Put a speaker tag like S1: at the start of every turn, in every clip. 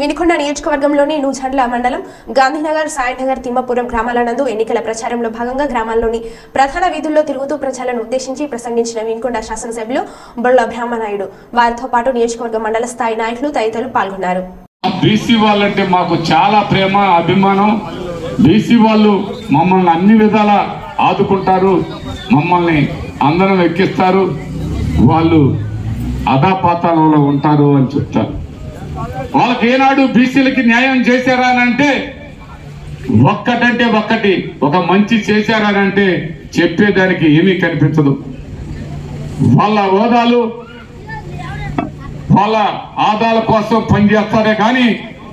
S1: వినుకొండ నియోజకవర్గంలోని నూజండ్ల మండలం గాంధీనగర్ సాయినగర్ తిమ్మపురం గ్రామాల నందు ఎన్నికల ప్రచారంలో భాగంగా గ్రామాల్లోని ప్రధాన వీధుల్లో తిరుగుతూ ప్రజలను ఉద్దేశించి ప్రసంగించిన వినుకొండ శాసనసభ్యులు బొల్ల బ్రహ్మనాయుడు. వారితో పాటు నియోజకవర్గ మండల స్థాయి నాయకులు తదితరులు పాల్గొన్నారు.
S2: బీసీ వాళ్ళంటే మాకు చాలా ప్రేమ అభిమానం. బీసీ వాళ్ళు మమ్మల్ని అన్ని విధాల ఆదుకుంటారు మమ్మల్ని అందరం ఎక్కిస్తారు. వాళ్ళు అధాపాతాలలో ఉంటారు అని చెప్తారు. వాళ్ళకి ఏనాడు బీసీలకి న్యాయం చేశారా అంటే ఒక్కటంటే ఒక్కటి ఒక మంచి చేశారా అంటే చెప్పేదానికి ఏమీ కనిపించదు. వాళ్ళ హోదాలు వాళ్ళ ఆదాల కోసం పనిచేస్తారే కానీ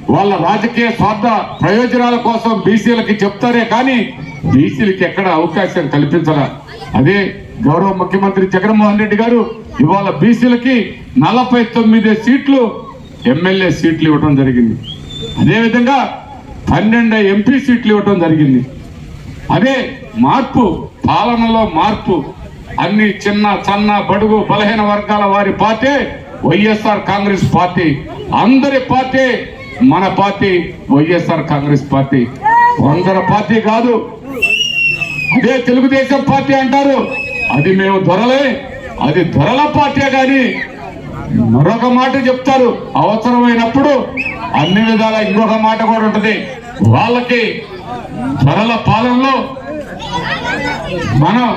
S2: వాళ్ళ రాజకీయ స్వార్థ ప్రయోజనాల కోసం బీసీలకి చెప్తారే కానీ బీసీలకి ఎక్కడ అవకాశం కల్పించరా? అదే గౌరవ ముఖ్యమంత్రి జగన్మోహన్ రెడ్డి గారు ఇవాళ బీసీలకి నలభై తొమ్మిది సీట్లు ఎమ్మెల్యే సీట్లు ఇవ్వడం జరిగింది. అదేవిధంగా పన్నెండు ఎంపీ సీట్లు ఇవ్వడం జరిగింది. అదే మార్పు పాలనలో మార్పు అన్ని చిన్న సన్న బడుగు బలహీన వర్గాల వారి పార్టీ వైఎస్ఆర్ కాంగ్రెస్ పార్టీ అందరి పార్టీ మన పార్టీ వైఎస్ఆర్ కాంగ్రెస్ పార్టీ. వందర పార్టీ కాదు అదే తెలుగుదేశం పార్టీ అంటారు. అది మేము దొరలే అది దొరల పార్టీ కానీ మరొక మాట చెప్తారు. అవసరమైనప్పుడు అన్ని విధాల ఇంకొక మాట కూడా ఉంటుంది. వాళ్ళకి త్వరల పాలనలో మనం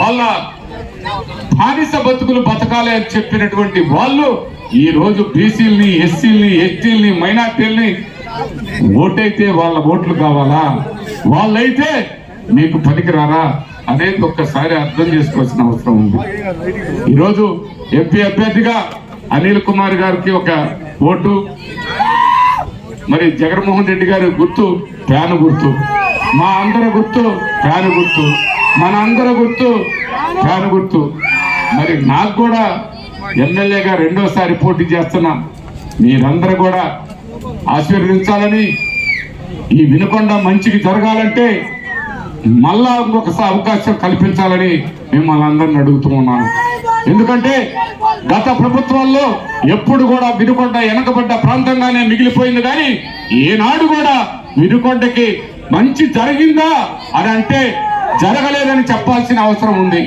S2: వాళ్ళ బానిస బతుకులు బతకాలి అని చెప్పినటువంటి వాళ్ళు ఈ రోజు బీసీలని ఎస్సీలని ఎస్టీలని మైనార్టీలని ఓటైతే వాళ్ళ ఓట్లు కావాలా? వాళ్ళైతే మీకు పనికిరారా? అనేది ఒక్కసారి అర్థం చేసుకోవాల్సిన అవసరం ఉంది. ఈరోజు ఎంపీ అభ్యర్థిగా అనిల్ కుమార్ గారికి ఒక ఓటు. మరి జగన్మోహన్ రెడ్డి గారి గుర్తు ఫ్యాన్ గుర్తు. మా అందరి గుర్తు ఫ్యాన్ గుర్తు. మన అందరి గుర్తు ఫ్యాన్ గుర్తు. మరి నాకు కూడా ఎమ్మెల్యేగా రెండోసారి పోటీ చేస్తున్నా మీరందరూ కూడా ఆశీర్వదించాలని ఈ వినుకొండ మంచికి జరగాలంటే మళ్ళా ఇంకొకసారి అవకాశం కల్పించాలని మిమ్మల్ని అందరిని అడుగుతూ ఉన్నాను. ఎందుకంటే గత ప్రభుత్వాల్లో ఎప్పుడు కూడా వినుకొండ వెనకబడ్డ ప్రాంతంగానే మిగిలిపోయింది కానీ ఏనాడు కూడా వినుకొండకి మంచి జరిగిందా అని అంటే జరగలేదని చెప్పాల్సిన అవసరం ఉంది.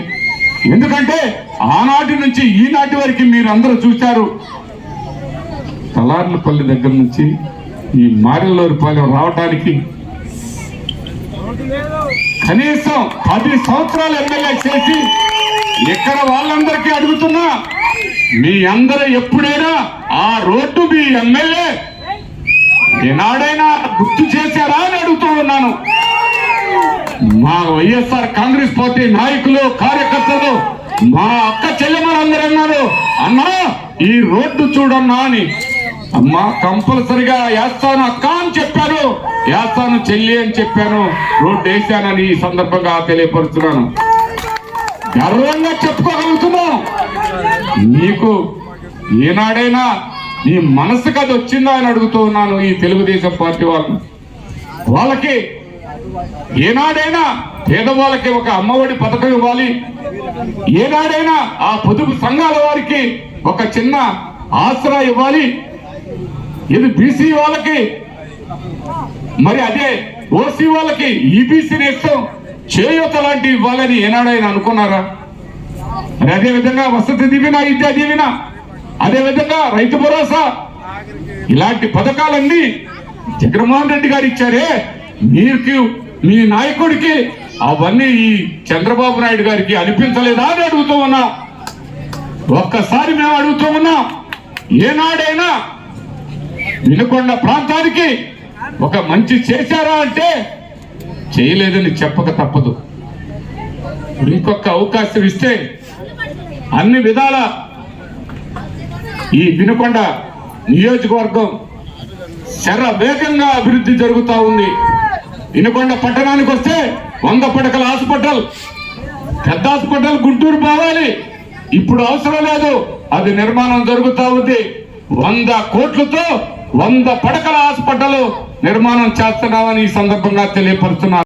S2: ఎందుకంటే ఆనాటి నుంచి ఈనాటి వరకు మీరు అందరూ చూశారు. తలార్లపల్లి దగ్గర నుంచి ఈ మారెల్లూరుపాలెం రావటానికి కనీసం పది సంవత్సరాలు ఎమ్మెల్యే చేసి ఇక్కడ వాళ్ళందరికీ అడుగుతున్నా మీ అందరూ ఎప్పుడైనా ఆ రోడ్డు మీ ఎమ్మెల్యే ఏనాడైనా గుర్తు చేశారా అని అడుగుతూ ఉన్నాను. మా వైఎస్ఆర్ కాంగ్రెస్ పార్టీ నాయకులు కార్యకర్తలు మా అక్క చెల్లెమ్మలందరూ అన్నారు అన్నా ఈ రోడ్డు చూడన్నా అని. అమ్మా కంపల్సరిగా వేస్తాను అక్క అని చెప్పాను. వేస్తాను చెల్లి అని చెప్పాను. రోడ్డు వేసానని ఈ సందర్భంగా తెలియపరుస్తున్నాను. గర్వంగా చెప్పుకోగలుగుతున్నాం. నీకు ఏనాడైనా నీ మనసుకు అది వచ్చిందా అని అడుగుతూ ఉన్నాను ఈ తెలుగుదేశం పార్టీ వాళ్ళు వాళ్ళకి ఏనాడైనా పేదవాళ్ళకి ఒక అమ్మఒడి పథకం ఇవ్వాలి. ఏనాడైనా ఆ పొదుపు సంఘాల వారికి ఒక చిన్న ఆసరా ఇవ్వాలి. ఇది బీసీ వాళ్ళకి మరి అదే ఓసీ వాళ్ళకి ఈబీసీ నేస్తం చేయూత లాంటి ఇవ్వాలని ఏనాడైనా అనుకున్నారా? మరి అదే విధంగా వసతి దీవెన విద్యా దీవెన అదే విధంగా రైతు భరోసా ఇలాంటి పథకాలన్నీ జగన్మోహన్ రెడ్డి గారు ఇచ్చారే. మీకు మీ నాయకుడికి అవన్నీ ఈ చంద్రబాబు నాయుడు గారికి అనిపించలేదా అని అడుగుతూ ఉన్నా. ఒక్కసారి మేము అడుగుతూ ఉన్నా ఏనాడైనా వినుకొండ ప్రాంతానికి ఒక మంచి చేశారా అంటే చేయలేదని చెప్పక తప్పదు. ఇంకొక అవకాశం ఇస్తే అన్ని విధాల ఈ వినుకొండ నియోజకవర్గం శర వేగంగా అభివృద్ధి జరుగుతూ ఉంది. వినుకొండ పట్టణానికి వస్తే వంద పడకల హాస్పిటల్ పెద్ద హాస్పిటల్ గుంటూరు పోవాలి. ఇప్పుడు అవసరం లేదు అది నిర్మాణం జరుగుతూ ఉంది. వంద కోట్లతో వంద పడకల హాస్పిటల్ నిర్మాణం చేస్తున్నామని ఈ సందర్భంగా తెలియపరుస్తున్నారు.